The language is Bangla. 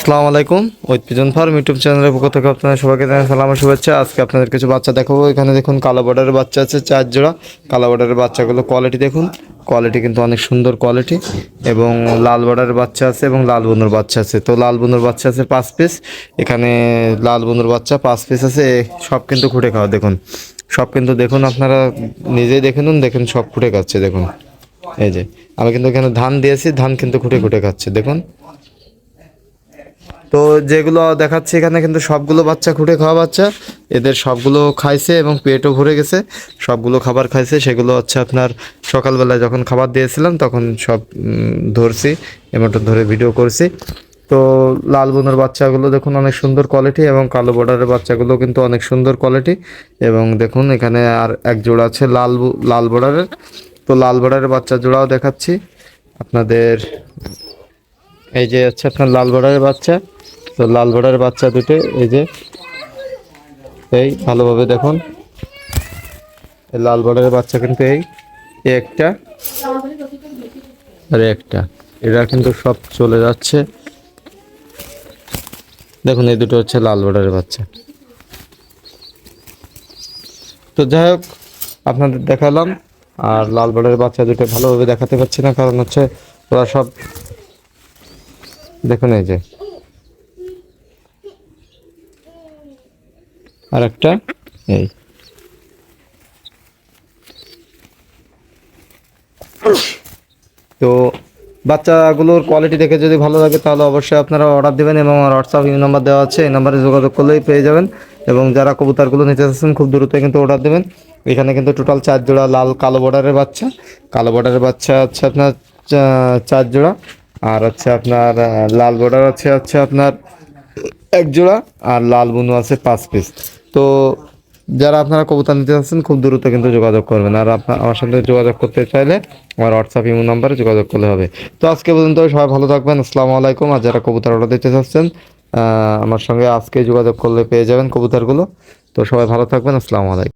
আসসালামু আলাইকুম। ওইট পিজন ফার্ম ইউটিউব চ্যানেলের পক্ষ থেকে আপনাদের সবাইকে জানাই সালাম শুভেচ্ছা। আজকে আপনাদের কিছু বাচ্চা দেখাবো। এখানে দেখুন কালো বর্ডারের বাচ্চা আছে, চার জোড়া। কালো বর্ডারের বাচ্চাগুলো কোয়ালিটি দেখুন। কোয়ালিটি কিন্তু অনেক সুন্দর কোয়ালিটি এবং লাল বর্ডারের বাচ্চা আছে এবং লাল বুনুর বাচ্চা আছে। তো লাল বুনুর বাচ্চা আছে পাঁচ পিস এখানে লাল বুনুর বাচ্চা পাঁচ পিস আছে। সব কিন্তু খুঁটে খাওয়া, দেখুন। সব কিন্তু দেখুন, আপনারা নিজেই দেখে নুন, দেখুন সব খুঁটে খাচ্ছে, দেখুন। এই যে, আমি কিন্তু এখানে ধান দিয়েছি, ধান কিন্তু খুঁটে খুঁটে খাচ্ছে, দেখুন। তো যেগুলো দেখাচ্ছে এখানে কিন্তু সবগুলো বাচ্চা খুঁটে খাওয়া বাচ্চা। এদের সবগুলো খাইছে এবং পেটও ভরে গেছে। সবগুলো খাবার খাইছে। সেগুলো হচ্ছে আপনার সকালবেলায় যখন খাবার দিয়েছিলাম তখন সব ধরছি, এমনটা ধরে ভিডিও করছি। তো লাল বোনের বাচ্চাগুলো দেখুন অনেক সুন্দর কোয়ালিটি এবং কালো বর্ডারের বাচ্চাগুলো কিন্তু অনেক সুন্দর কোয়ালিটি এবং দেখুন এখানে আর এক জোড়া আছে লাল লাল বর্ডারের তো লাল বর্ডারের বাচ্চা জোড়াও দেখাচ্ছি। আপনাদের, এই যে হচ্ছে আপনার লাল বর্ডারের বাচ্চা। তো লাল বর্ডারের বাচ্চা দুটো, এই যে। এই ভালোভাবে দেখুন। এই লাল বর্ডারের বাচ্চা কিন্তু এই এই একটা আর একটা। এরা কিন্তু সব চলে যাচ্ছে। দেখুন, এই দুটো হচ্ছে লাল বর্ডারের বাচ্চা। তো যাই হোক, আপনাদের দেখালাম। আর লাল বর্ডারের বাচ্চা দুটো ভালোভাবে দেখাতে পারছি না, কারণ হচ্ছে ওরা সব দেখুন এই যে। আর একটা এই। তো বাচ্চাগুলোর কোয়ালিটি দেখে যদি ভালো লাগে, তাহলে অবশ্যই আপনারা অর্ডার দেবেন এবং আমার হোয়াটসঅ্যাপ ইউ নাম্বার দেওয়া আছে, এই নাম্বারে যোগাযোগ করলেই পেয়ে যাবেন। এবং যারা কবুতরগুলো নিতে চাচ্ছেন, খুব দ্রুত কিন্তু অর্ডার দেবেন। এখানে কিন্তু টোটাল চার জোড়া লাল কালো বর্ডারের বাচ্চা। কালো বর্ডারের বাচ্চা হচ্ছে আপনার চার জোড়া। আর হচ্ছে আপনার লাল বর্ডার আছে হচ্ছে আপনার এক জোড়া আর লাল বুনু আছে পাঁচ পিস তো যারা আপনারা কবুতর নিতে চাচ্ছেন, খুব দ্রুত কিন্তু যোগাযোগ করবেন। আর আপনার আমার সাথে যোগাযোগ করতে চাইলে আমার হোয়াটসঅ্যাপ ইমো নাম্বারে যোগাযোগ করলে হবে। তো আজকে পর্যন্ত সবাই ভালো থাকবেন। আসসালামু আলাইকুম। আর যারা কবুতর অর্ডার দিতে চাচ্ছেন আমার সঙ্গে আজকে যোগাযোগ করলে পেয়ে যাবেন কবুতরগুলো। তো সবাই ভালো থাকবেন। আসসালামু আলাইকুম।